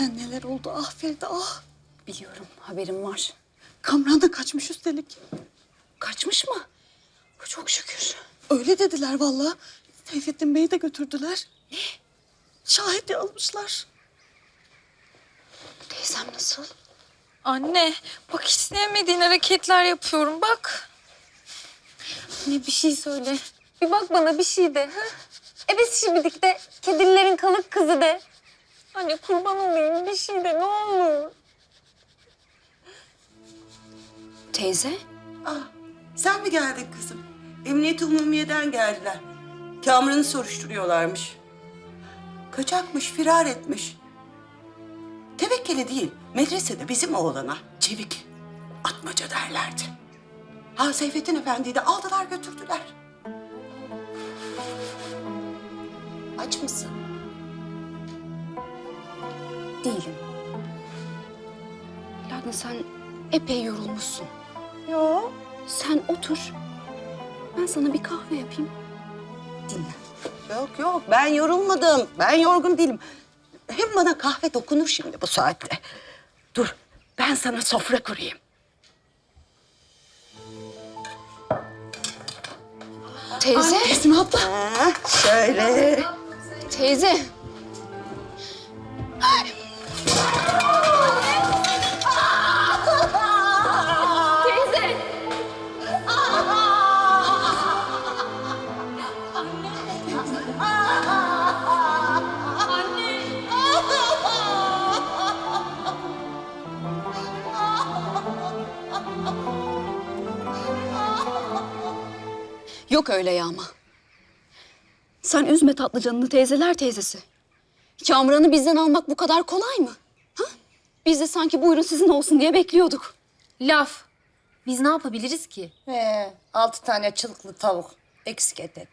Bilsen neler oldu ah Feride ah. Biliyorum, haberim var. Kamran da kaçmış üstelik. Kaçmış mı? Çok şükür. Öyle dediler vallahi. Seyfettin Bey'i de götürdüler. Ne? Şahit almışlar. Teyzem nasıl? Anne bak hiç sevmediğin hareketler yapıyorum bak. Ne bir şey söyle. Bir bak bana bir şey de. Ha? Evet şimdilik de kedilerin kalık kızı de. Anne kurban olayım bir şey de ne olur. Teyze? Ah, sen mi geldin kızım? Emniyet Umumiye'den geldiler. Kamran'ı soruşturuyorlarmış. Kaçakmış, firar etmiş. Tevekkeli değil, medresede bizim oğlana çevik, atmaca derlerdi. Ha Seyfettin Efendi'yi de aldılar götürdüler. Aç mısın? Değilim. Lakin sen epey yorulmuşsun. Yok. Sen otur. Ben sana bir kahve yapayım. Dinle. Yok yok, ben yorulmadım. Ben yorgun değilim. Hem bana kahve dokunur şimdi bu saatte. Dur, ben sana sofra kurayım. Teyze. Esmi abla. Ha, şöyle. Teyze. Teyze. Yok öyle yağma. Sen üzme tatlı canını teyzeler teyzesi. Kamran'ı bizden almak bu kadar kolay mı? Ha? Biz de sanki buyurun sizin olsun diye bekliyorduk. Laf. Biz ne yapabiliriz ki? He, altı tane çılıklı tavuk. Eksik etek.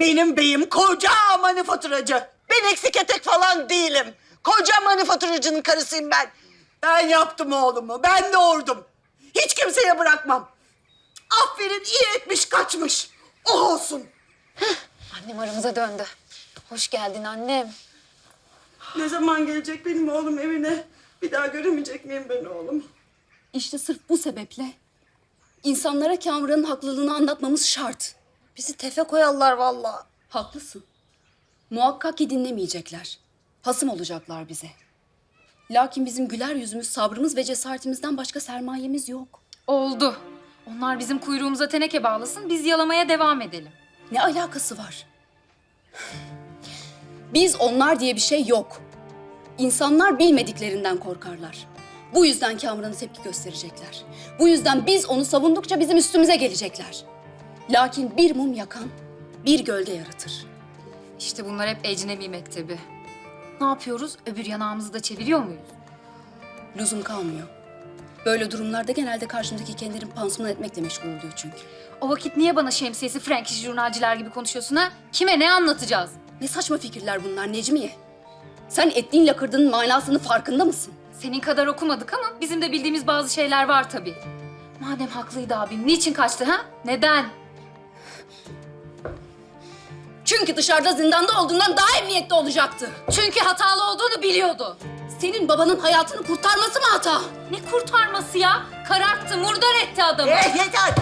Benim beyim koca manifaturacı. Ben eksik etek falan değilim. Koca manifaturacının karısıyım ben. Ben yaptım oğlumu, ben doğurdum. Hiç kimseye bırakmam. Aferin iyi etmiş kaçmış. O olsun. Annem aramıza döndü. Hoş geldin annem. Ne zaman gelecek benim oğlum evine? Bir daha göremeyecek miyim ben oğlum? İşte sırf bu sebeple insanlara Kamran'ın haklılığını anlatmamız şart. Bizi tefe koyarlar vallahi. Haklısın. Muhakkak ki dinlemeyecekler. Hasım olacaklar bize. Lakin bizim güler yüzümüz, sabrımız ve cesaretimizden başka sermayemiz yok. Oldu. Onlar bizim kuyruğumuza teneke bağlasın, biz yalamaya devam edelim. Ne alakası var? Biz onlar diye bir şey yok. İnsanlar bilmediklerinden korkarlar. Bu yüzden Kamran'a tepki gösterecekler. Bu yüzden biz onu savundukça bizim üstümüze gelecekler. Lakin bir mum yakan bir gölge yaratır. İşte bunlar hep ecnebi mektebi. Ne yapıyoruz? Öbür yanağımızı da çeviriyor muyuz? Lüzum kalmıyor. Böyle durumlarda genelde karşımdaki kendilerini pansuman etmekle meşgul oluyor çünkü. O vakit niye bana şemsiyesi Frankish jurnalciler gibi konuşuyorsun ha? Kime ne anlatacağız? Ne saçma fikirler bunlar Necmiye. Sen ettiğin lakırdının manasını farkında mısın? Senin kadar okumadık ama bizim de bildiğimiz bazı şeyler var tabii. Madem haklıydı abim, niçin kaçtı ha? Neden? Çünkü dışarıda zindanda olduğundan daha emniyette olacaktı. Çünkü hatalı olduğunu biliyordu. Senin babanın hayatını kurtarması mı hata? Ne kurtarması ya? Kararttı, murdar etti adamı. Eh yeter.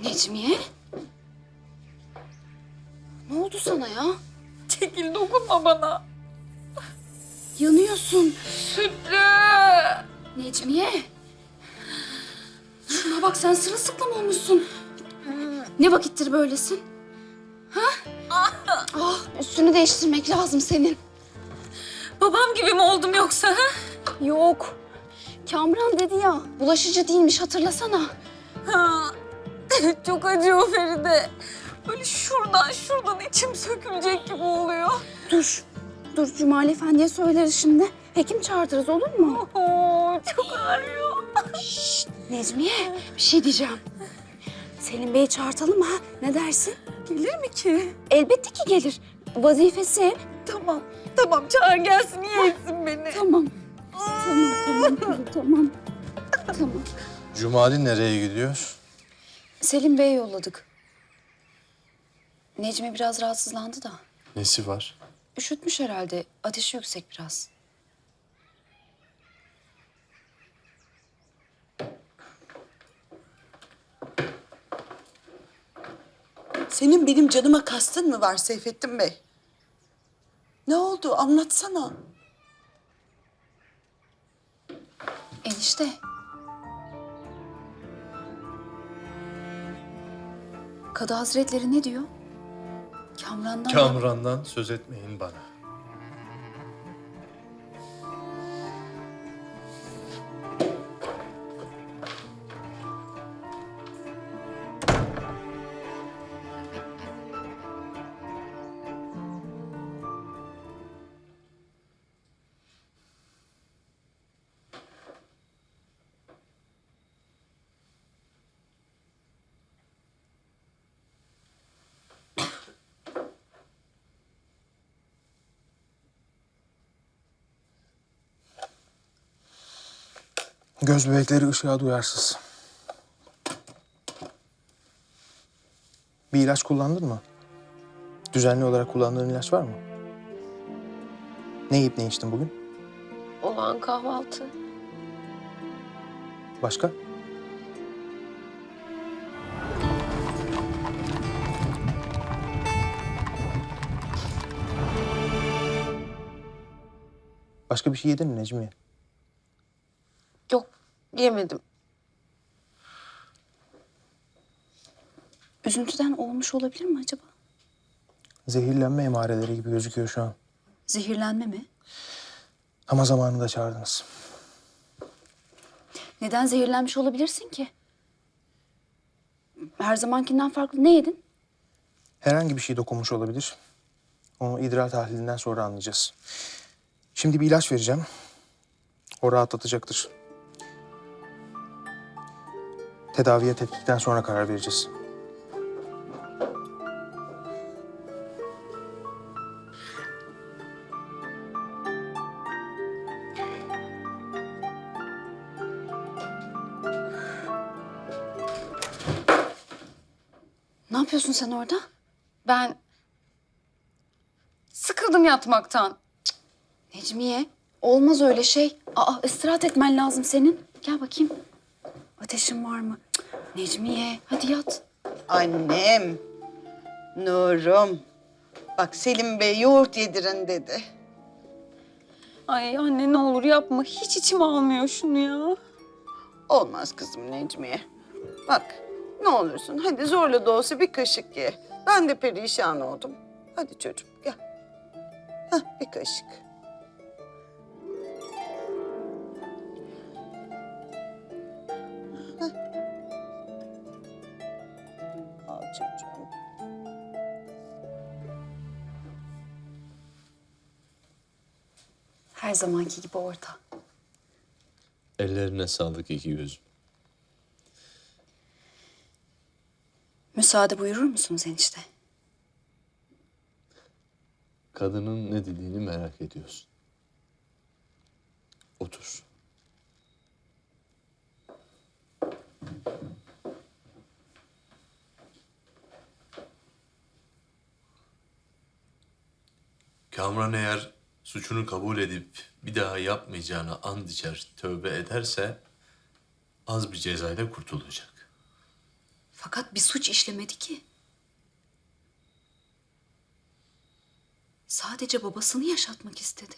Necmiye? Ne oldu sana ya? Çekil dokunma bana. Yanıyorsun. Sütlü. Necmiye. Şuna bak sen sırılsıklam olmuşsun. Ne vakittir böylesin? Ha? Ah, üstünü değiştirmek lazım senin. Babam gibi mi oldum yoksa ha? Yok. Kamran dedi ya, bulaşıcı değilmiş hatırlasana. Ha. Çok acıyor Feride. Böyle şuradan şuradan içim sökülecek gibi oluyor. Dur, dur Cumali Efendi'ye söyleriz şimdi. Hekim çağırtırız olur mu? Oo, çok ağrıyor. Şşt, Necmiye bir şey diyeceğim. Selim Bey'i çağırtalım ha? Ne dersin? Gelir mi ki? Elbette ki gelir. Vazifesi. Tamam. Tamam çağır gelsin iyi etsin beni. Tamam. Tamam, tamam. tamam. Tamam. Cumali nereye gidiyor? Selim Bey'e yolladık. Necmi biraz rahatsızlandı da. Nesi var? Üşütmüş herhalde. Ateşi yüksek biraz. Senin benim canıma kastın mı var Seyfettin Bey? Ne oldu anlatsana. Enişte. Kadı Hazretleri ne diyor? Kamran'dan... Kamuran'dan söz etmeyin bana. Göz bebekleri ışığa duyarsız. Bir ilaç kullandın mı? Düzenli olarak kullandığın ilaç var mı? Ne yiyip ne içtin bugün? Olan kahvaltı. Başka? Başka bir şey yedin mi Necmiye? Yemedim. Üzüntüden olmuş olabilir mi acaba? Zehirlenme emareleri gibi gözüküyor şu an. Zehirlenme mi? Ama zamanında çağırdınız. Neden zehirlenmiş olabilirsin ki? Her zamankinden farklı ne yedin? Herhangi bir şey dokunmuş olabilir. Onu idrar tahlilinden sonra anlayacağız. Şimdi bir ilaç vereceğim. O rahatlatacaktır. Tedaviye tetkikten sonra karar vereceğiz. Ne yapıyorsun sen orada? Ben sıkıldım yatmaktan. Necmiye, olmaz öyle şey. Aa, istirahat etmen lazım senin. Gel bakayım. Ateşin var mı? Necmiye, hadi yat. Annem, Nurum. Bak Selim Bey yoğurt yedirin dedi. Ay anne ne olur yapma. Hiç içim almıyor şunu ya. Olmaz kızım Necmiye. Bak ne olursun hadi zorla da olsa bir kaşık ye. Ben de perişan oldum. Hadi çocuğum gel. Hah bir kaşık. Hah. Al çocuğum. Her zamanki gibi orta. Ellerine sağlık iki gözüm. Müsaade buyurur musunuz enişte? Kadının ne dediğini merak ediyorsun. Otur. Kamran eğer suçunu kabul edip bir daha yapmayacağını and içer, tövbe ederse az bir cezayla kurtulacak. Fakat bir suç işlemedi ki. Sadece babasını yaşatmak istedi.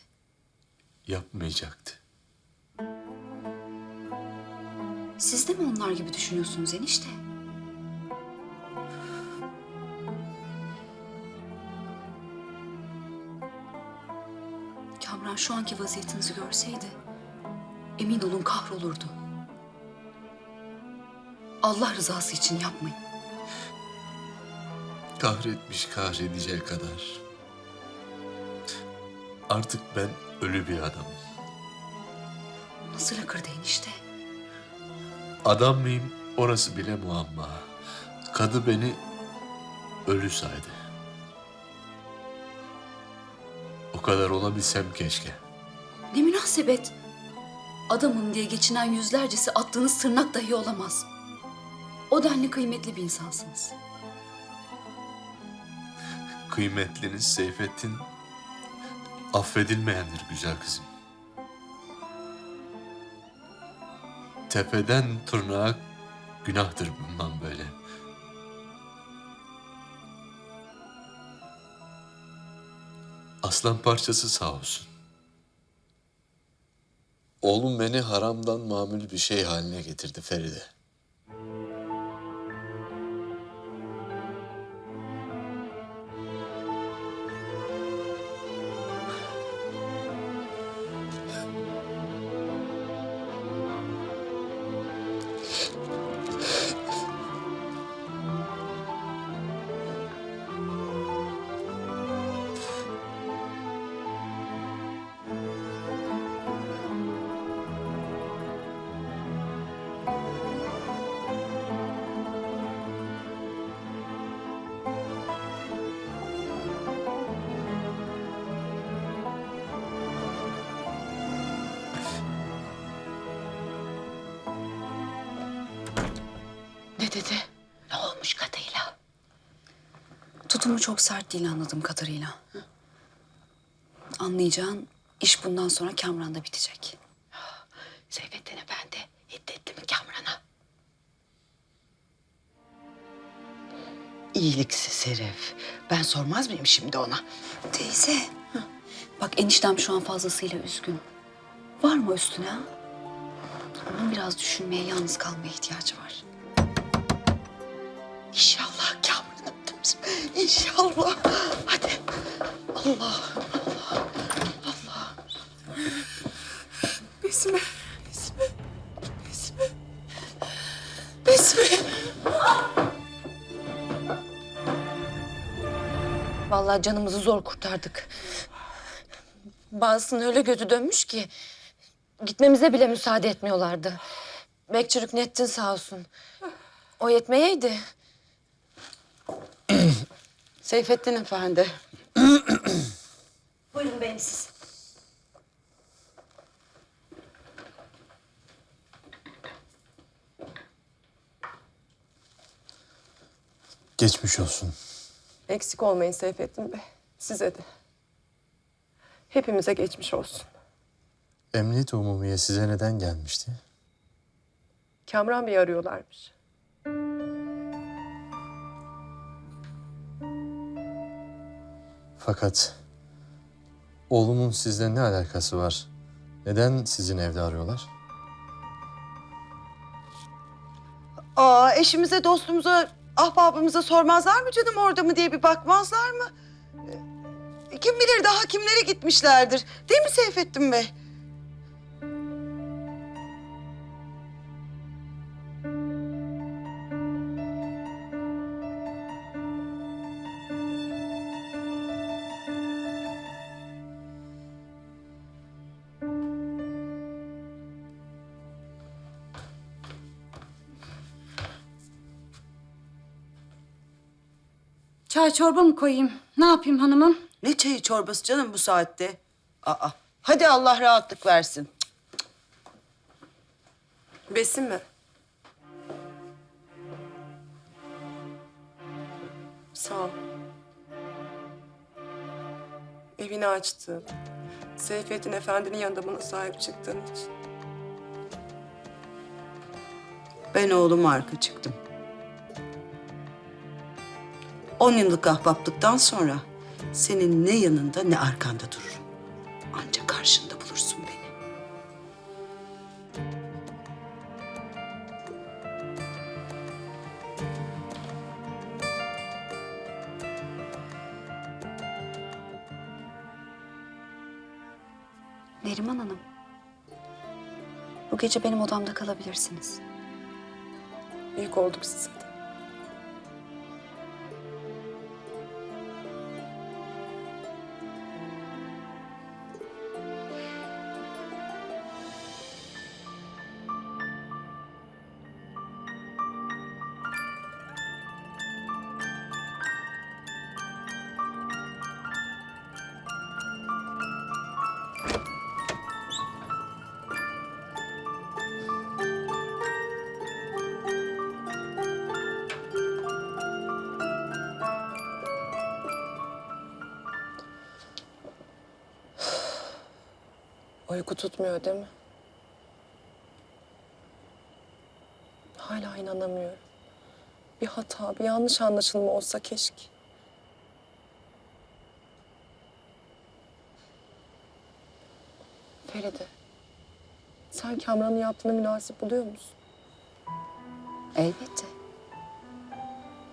Yapmayacaktı. Siz de mi onlar gibi düşünüyorsunuz enişte? Şu anki vaziyetinizi görseydi emin olun kahrolurdu. Allah rızası için yapmayın. Kahretmiş kahredecek kadar. Artık ben ölü bir adamım. Nasıl akırdı enişte? Adam mıyım orası bile muamma. Kadı beni ölü saydı. O kadar olabilsem keşke. Ne münasebet. adamım diye geçinen yüzlercesi attığınız tırnak dahi olamaz. O denli kıymetli bir insansınız. Kıymetliniz Seyfettin affedilmeyendir güzel kızım. Tepeden tırnağa günahtır bundan böyle. Aslan parçası sağ olsun. Oğlum beni haramdan mamül bir şey haline getirdi Feride. Ne dedi? Ne olmuş kadıyla? Tutumu çok sert değil anladığım kadarıyla. Anlayacağın iş bundan sonra Kamran'da bitecek. Seyfettin Efendi hiddetli mi Kamran'a? İyiliksiz herif. Ben sormaz mıyım şimdi ona? Teyze. Bak eniştem şu an fazlasıyla üzgün. Var mı üstüne? Onun biraz düşünmeye, yalnız kalmaya ihtiyacı var. İnşallah Kamran'ım. İnşallah. Hadi. Allah. Besme. Besme. Besme. Besme. Vallahi canımızı zor kurtardık. Bazısının öyle gözü dönmüş ki gitmemize bile müsaade etmiyorlardı. Bekçi Rüknettin sağ olsun. O yetmeyeydi. Seyfettin Efendi. Buyurun beyim siz. Geçmiş olsun. Eksik olmayın Seyfettin Bey. Size de. Hepimize geçmiş olsun. Emniyet Umumiye size neden gelmişti? Kamran Bey arıyorlarmış. Fakat oğlumun sizle ne alakası var? Neden sizin evde arıyorlar? Aa eşimize, dostumuza, ahbabımıza sormazlar mı canım orada mı diye bir bakmazlar mı? Ee, Kim bilir daha kimlere gitmişlerdir. Değil mi Seyfettin Bey? Çay çorba mı koyayım? Ne yapayım hanımım? Ne çayı çorbası canım bu saatte? Aa, hadi Allah rahatlık versin. Besim mi? Sağ ol. Evini açtığın, Seyfettin Efendi'nin yanında bana sahip çıktığın için. Ben oğluma arka çıktım. On yıllık ahbaplıktan sonra senin ne yanında ne arkanda dururum. Ancak karşında bulursun beni. Neriman Hanım. Bu gece benim odamda kalabilirsiniz. Yük olduk size Uyku tutmuyor değil mi? Hala inanamıyorum. Bir hata, bir yanlış anlaşılma olsa keşke. Feride, sen Kamran'ın yaptığını münasip buluyor musun? Elbette.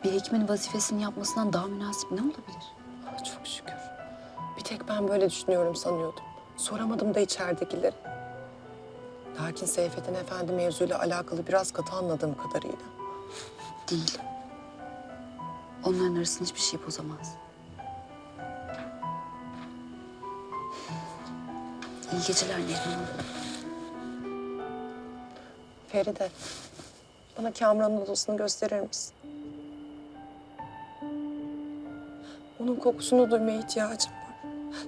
Bir hekimin vazifesini yapmasından daha münasip ne olabilir? Çok şükür. Bir tek ben böyle düşünüyorum sanıyordum. Soramadım da içeridekileri. Lakin Seyfettin Efendi mevzuyla alakalı biraz katı anladığım kadarıyla. Değil. Onların arasında hiçbir şey bozamaz. İyi geceler Neriman Hanım. Feride, bana Kamran'ın odasını gösterir misin? Onun kokusunu duymaya ihtiyacım var.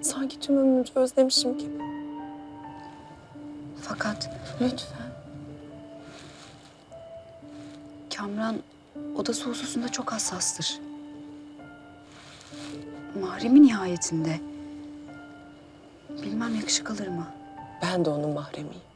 Sanki tüm ömrümce özlemişim gibi. Fakat lütfen. Kamran odası hususunda çok hassastır. Mahremi nihayetinde. Bilmem yakışık alır mı? Ben de onun mahremiyim.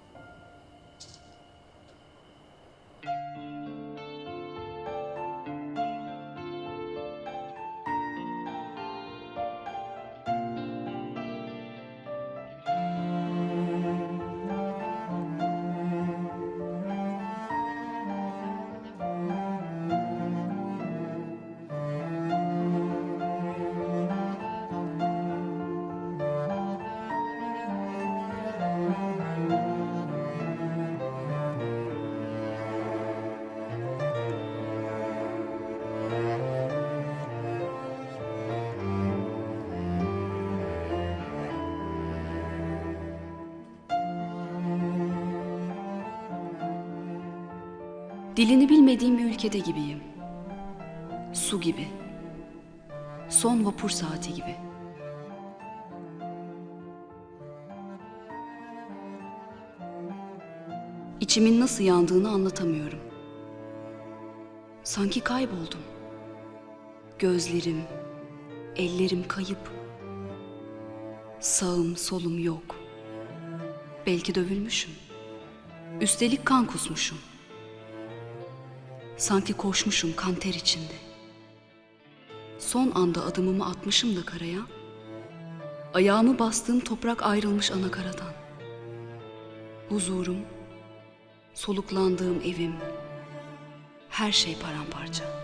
Dilini bilmediğim bir ülkede gibiyim. Su gibi. Son vapur saati gibi. İçimin nasıl yandığını anlatamıyorum. Sanki kayboldum. Gözlerim, ellerim kayıp. Sağım, solum yok. Belki dövülmüşüm. Üstelik kan kusmuşum. Sanki koşmuşum kan ter içinde. Son anda adımımı atmışım da karaya. Ayağımı bastığım toprak ayrılmış anakaradan. Huzurum, soluklandığım evim, her şey paramparça.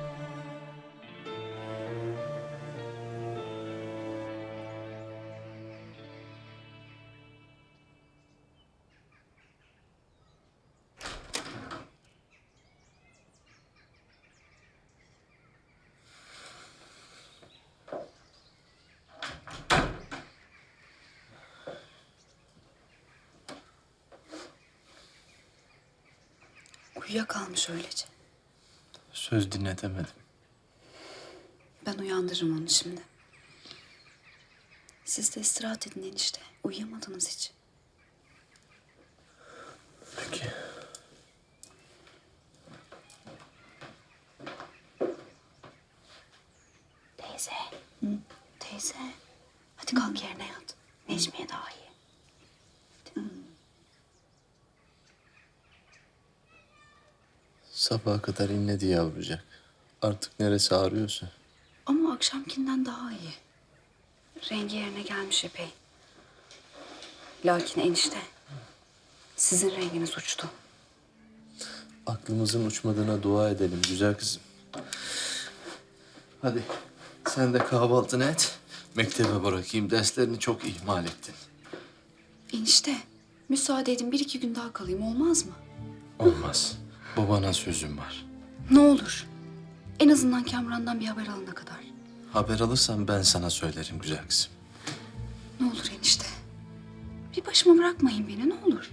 Uyuyakalmış öylece. Söz dinletemedim. Ben uyandırırım onu şimdi. Siz de istirahat edin enişte. Uyuyamadınız hiç. Peki. Teyze. Teyze. Hadi kalk yerine yat. Necmiye daha iyi. Sabaha kadar inledi yavrucak. Artık neresi ağrıyorsa. Ama akşamkinden daha iyi. Rengi yerine gelmiş epey. Lakin enişte. Sizin renginiz uçtu. Aklımızın uçmadığına dua edelim güzel kızım. Hadi sen de kahvaltını et. Mektebe bırakayım. Derslerini çok ihmal ettin. Enişte. Müsaade edin bir iki gün daha kalayım olmaz mı? Olmaz. Babana sözüm var. Ne olur. En azından Kamran'dan bir haber alana kadar. Haber alırsan ben sana söylerim güzel kızım. Ne olur enişte. Bir başıma bırakmayın beni ne olur.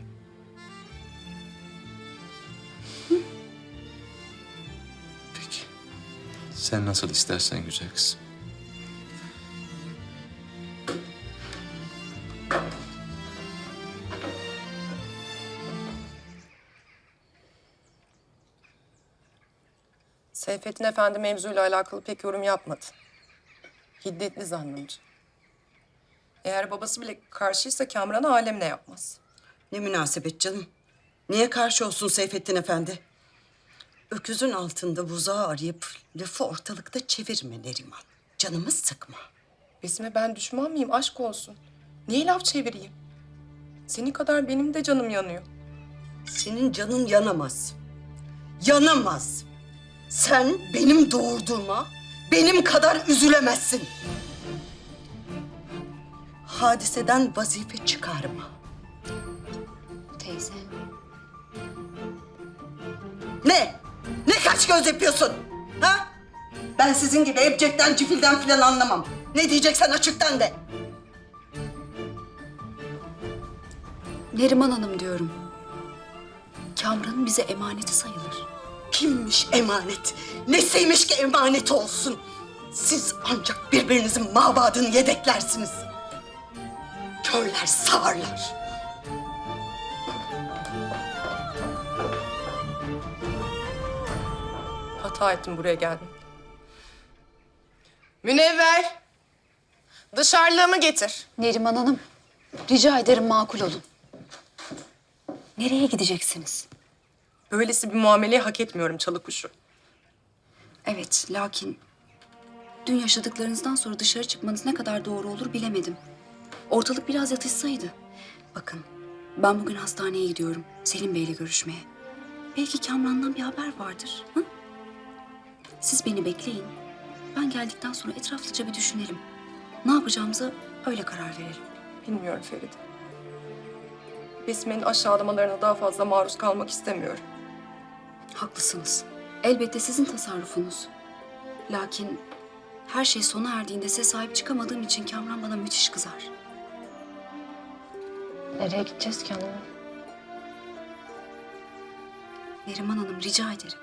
Peki. Sen nasıl istersen güzel kızım. Seyfettin Efendi mevzuyla alakalı pek yorum yapmadı. Hiddetli zannımca. Eğer babası bile karşıysa Kamran'a alem ne yapmaz. Ne münasebet canım. Niye karşı olsun Seyfettin Efendi? Öküzün altında buzağı arayıp lafı ortalıkta çevirme Neriman. Canımı sıkma. Besime ben düşman mıyım? Aşk olsun. Niye laf çevireyim? Senin kadar benim de canım yanıyor. Senin canın yanamaz. Yanamaz. Sen benim doğurduğuma benim kadar üzülemezsin. Hadiseden vazife çıkarma. Teyze. Ne? Ne kaç göz yapıyorsun? Ha? Ben sizin gibi ebcekten, cifilden filan anlamam. Ne diyeceksen açıktan de. Neriman Hanım diyorum. Kamran'ın bize emaneti sayılır. Kimmiş emanet? Nesiymiş ki emanet olsun? Siz ancak birbirinizin mabadını yedeklersiniz. Körler sağırlar. Hata ettim buraya geldim. Münevver! Dışarılığımı getir. Neriman Hanım, rica ederim makul olun. Nereye gideceksiniz? Böylesi bir muameleyi hak etmiyorum çalı kuşu. Evet, lakin dün yaşadıklarınızdan sonra dışarı çıkmanız ne kadar doğru olur bilemedim. Ortalık biraz yatışsaydı. Bakın, ben bugün hastaneye gidiyorum Selim Bey'le görüşmeye. Belki Kamran'dan bir haber vardır. Hı? Siz beni bekleyin. Ben geldikten sonra etraflıca bir düşünelim. Ne yapacağımıza öyle karar verelim. Bilmiyorum Feride. Besime'nin aşağılamalarına daha fazla maruz kalmak istemiyorum. Haklısınız. Elbette sizin tasarrufunuz. Lakin her şey sona erdiğinde size sahip çıkamadığım için Kamran bana müthiş kızar. Nereye gideceğiz ki? Neriman Hanım rica ederim.